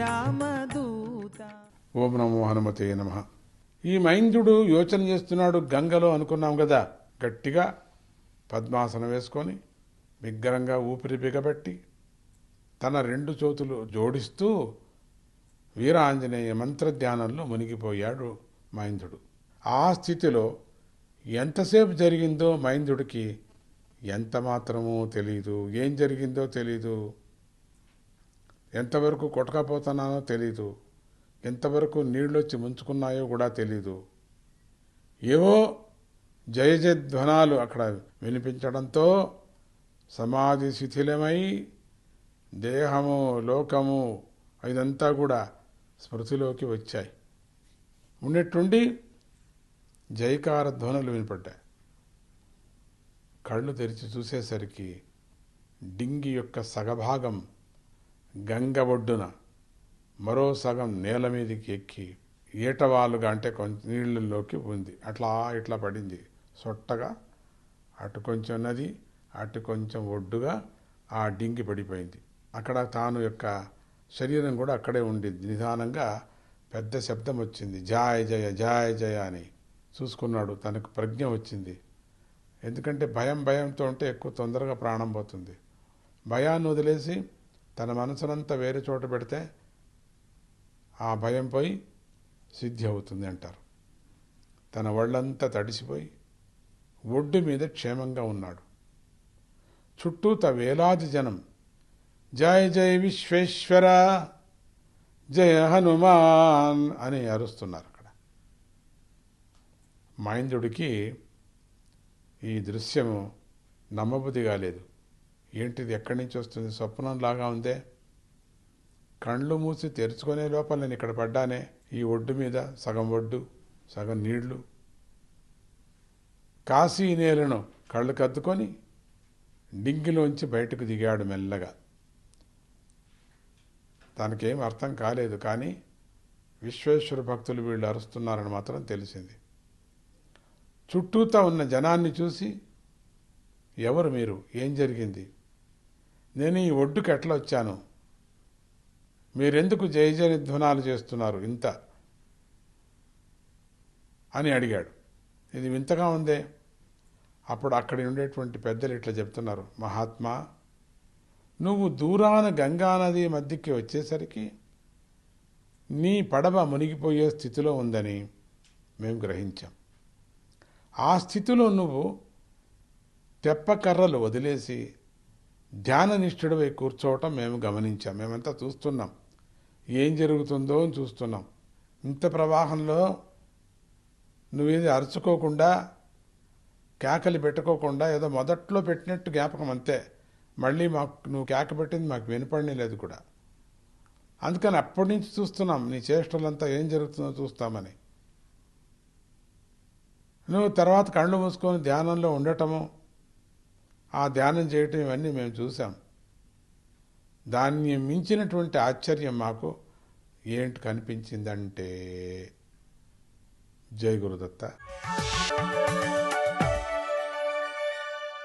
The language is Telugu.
రామదూత. ఓం నమో హనుమతే నమ. ఈ మైంద్రుడు యోచన చేస్తున్నాడు గంగలో అనుకున్నాం కదా. గట్టిగా పద్మాసనం వేసుకొని బిగ్గరంగా ఊపిరి బిగబెట్టి తన రెండు చేతులు జోడిస్తూ వీరాంజనేయ మంత్రధ్యానంలో మునిగిపోయాడు మైందుడు. ఆ స్థితిలో ఎంతసేపు జరిగిందో మైందుడికి ఎంత మాత్రమూ తెలీదు. ఏం జరిగిందో తెలీదు. ఎంతవరకు కొట్టకపోతున్నానో తెలీదు. ఎంతవరకు నీళ్ళొచ్చి ముంచుకున్నాయో కూడా తెలీదు. ఏవో జయ జయధ్వనాలు అక్కడ వినిపించడంతో సమాధి శిథిలమై దేహము లోకము ఇదంతా కూడా స్మృతిలోకి వచ్చాయి. ఉన్నట్టుండి జయకార ధ్వనులు వినపడ్డాయి. కళ్ళు తెరిచి చూసేసరికి డింగి యొక్క సగభాగం గంగ ఒడ్డున మరో సగం నేల మీదకి ఎక్కి ఈటవాలుగా అంటే కొంచెం నీళ్ళల్లోకి ఉంది. అట్లా ఇట్లా పడింది. సొట్టగా అటు కొంచెం నది అటు కొంచెం ఒడ్డుగా ఆ డింగి పడిపోయింది. అక్కడ తాను యొక్క శరీరం కూడా అక్కడే ఉండింది. నిదానంగా పెద్ద శబ్దం వచ్చింది. జాయ జయ జాయ జయ అని చూసుకున్నాడు. తనకు ప్రజ్ఞ వచ్చింది. ఎందుకంటే భయం భయంతో ఉంటే ఎక్కువ తొందరగా ప్రాణం పోతుంది. భయాన్ని వదిలేసి తన మనసునంతా వేరే చోట పెడితే ఆ భయం పోయి సిద్ధి అవుతుంది అంటారు. తన ఒళ్ళంతా తడిసిపోయి ఒడ్డు మీద క్షేమంగా ఉన్నాడు. చుట్టూత వేలాది జనం జయ జయ విశ్వేశ్వర జయ హనుమాన్ అని అరుస్తున్నారు అక్కడ. మైందుడికి ఈ దృశ్యము నమ్మబుద్ధి కాలేదు ఏంటిది? ఎక్కడి నుంచి వస్తుంది? స్వప్నంలాగా ఉందే. కళ్ళు మూసి తెరుచుకునే లోపల నేను ఇక్కడ పడ్డానే. ఈ ఒడ్డు మీద సగం ఒడ్డు సగం నీళ్ళు. కాశీ నేలను కళ్ళు కద్దుకొని డింగిలోంచి బయటకు దిగాడు మెల్లగా. తనకేం అర్థం కాలేదు కానీ విశ్వేశ్వర భక్తులు వీళ్ళు అరుస్తున్నారని మాత్రం తెలిసింది. చుట్టూతా ఉన్న జనాన్ని చూసి ఎవరు మీరు? ఏం జరిగింది? నేను ఈ ఒడ్డుకి ఎట్లా వచ్చాను? మీరెందుకు జయ జయ ధ్వనాలు చేస్తున్నారు ఇంత? అని అడిగాడు. ఇది వింతగా ఉందే. అప్పుడు అక్కడి ఉండేటువంటి పెద్దలు ఇట్లా చెప్తున్నారు. మహాత్మా నువ్వు దూరాన గంగానది మధ్యకి వచ్చేసరికి నీ పడవ మునిగిపోయే స్థితిలో ఉందని మేము గ్రహించాం. ఆ స్థితిలో నువ్వు తెప్పకర్రలు వదిలేసి ధ్యాననిష్ఠుడివై కూర్చోవటం మేము గమనించాం. మేమంతా చూస్తున్నాం. ఏం జరుగుతుందో అని చూస్తున్నాం. ఇంత ప్రవాహంలో నువ్వేది అరుచుకోకుండా కేకలు పెట్టుకోకుండా ఏదో మొదట్లో పెట్టినట్టు జ్ఞాపకం అంతే. మళ్ళీ మాకు నువ్వు కేక పెట్టింది మాకు వినపడనే లేదు కూడా. అందుకని అప్పటి నుంచి చూస్తున్నాం. నీ చేష్టలంతా ఏం జరుగుతుందో చూస్తామని. నువ్వు తర్వాత కళ్ళు మూసుకొని ధ్యానంలో ఉండటము ఆ ధ్యానం చేయటం ఇవన్నీ మేము చూసాం దాన్ని మించినటువంటి ఆశ్చర్యం మాకు ఏంటి కనిపించిందంటే జై గురుదత్త.